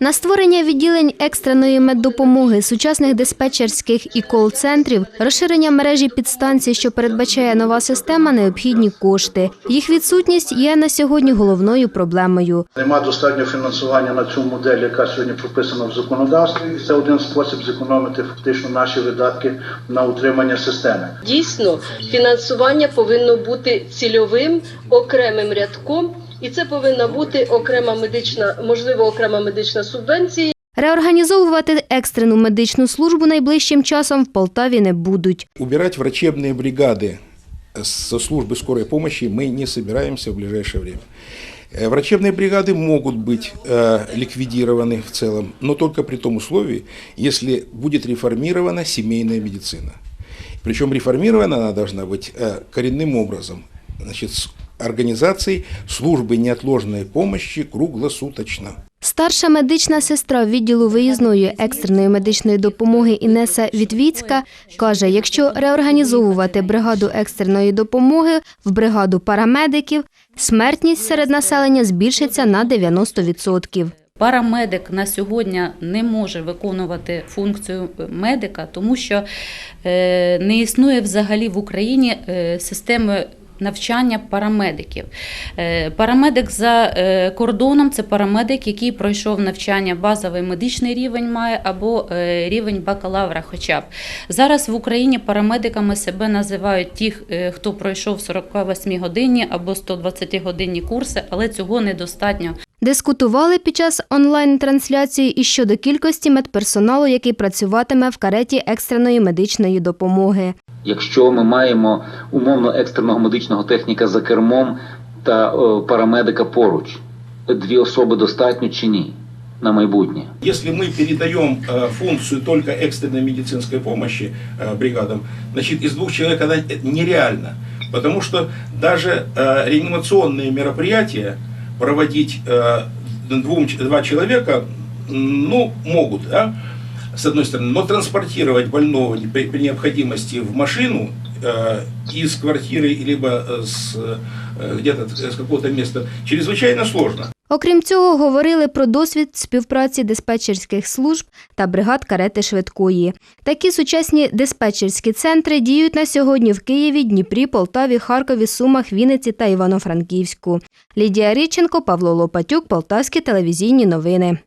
На створення відділень екстреної меддопомоги, сучасних диспетчерських і кол-центрів, розширення мережі підстанцій, що передбачає нова система, необхідні кошти. Їх відсутність є на сьогодні головною проблемою. Нема достатнього фінансування на цю модель, яка сьогодні прописана в законодавстві. І це один спосіб зекономити фактично наші видатки на утримання системи. Дійсно, фінансування повинно бути цільовим окремим рядком, і це повинна бути окрема медична, можливо, окрема медична субвенція. Реорганізовувати екстрену медичну службу найближчим часом в Полтаві не будуть. Убирать врачебные бригады со службы скорой помощи мы не собираемся в ближайшее время. Э, Врачебные бригады могут быть э, ликвидированы в целом, но только при том условии, если будет реформирована семейная медицина. Причем реформирована она должна быть э, коренным образом, значит, с организацией службы неотложной помощи круглосуточно. Старша медична сестра відділу виїзної екстреної медичної допомоги Інеса Вітвіцька каже, якщо реорганізовувати бригаду екстреної допомоги в бригаду парамедиків, смертність серед населення збільшиться на 90%. Парамедик на сьогодні не може виконувати функцію медика, тому що е, не існує взагалі в Україні е, системи. Навчання парамедиків. Е, Парамедик за е, кордоном це парамедик, який пройшов навчання базовий медичний рівень має або е, рівень бакалавра. Хоча б зараз в Україні парамедиками себе називають ті, хто пройшов 48 годинні або 120 годинні курси, але цього недостатньо. Дискутували під час онлайн-трансляції і щодо кількості медперсоналу, який працюватиме в кареті екстреної медичної допомоги. Якщо ми маємо умовно екстреного медичного техніка за кермом та е, парамедика поруч, дві особи достатньо чи ні на майбутнє? Если мы передаем э, функцию только экстренной медицинской помощи э, бригадам, значит, из двух человек она нереально. Потому что даже э, реанимационные мероприятия проводить э, двум, ч- два человека, м, ну, могут, да, с одной стороны, но транспортировать больного при, при необходимости в машину э, из квартиры либо э, с, э, где-то с какого-то места чрезвычайно сложно. Окрім цього, говорили про досвід співпраці диспетчерських служб та бригад карети швидкої. Такі сучасні диспетчерські центри діють на сьогодні в Києві, Дніпрі, Полтаві, Харкові, Сумах, Вінниці та Івано-Франківську. Лідія Річенко, Павло Лопатюк, Полтавські телевізійні новини.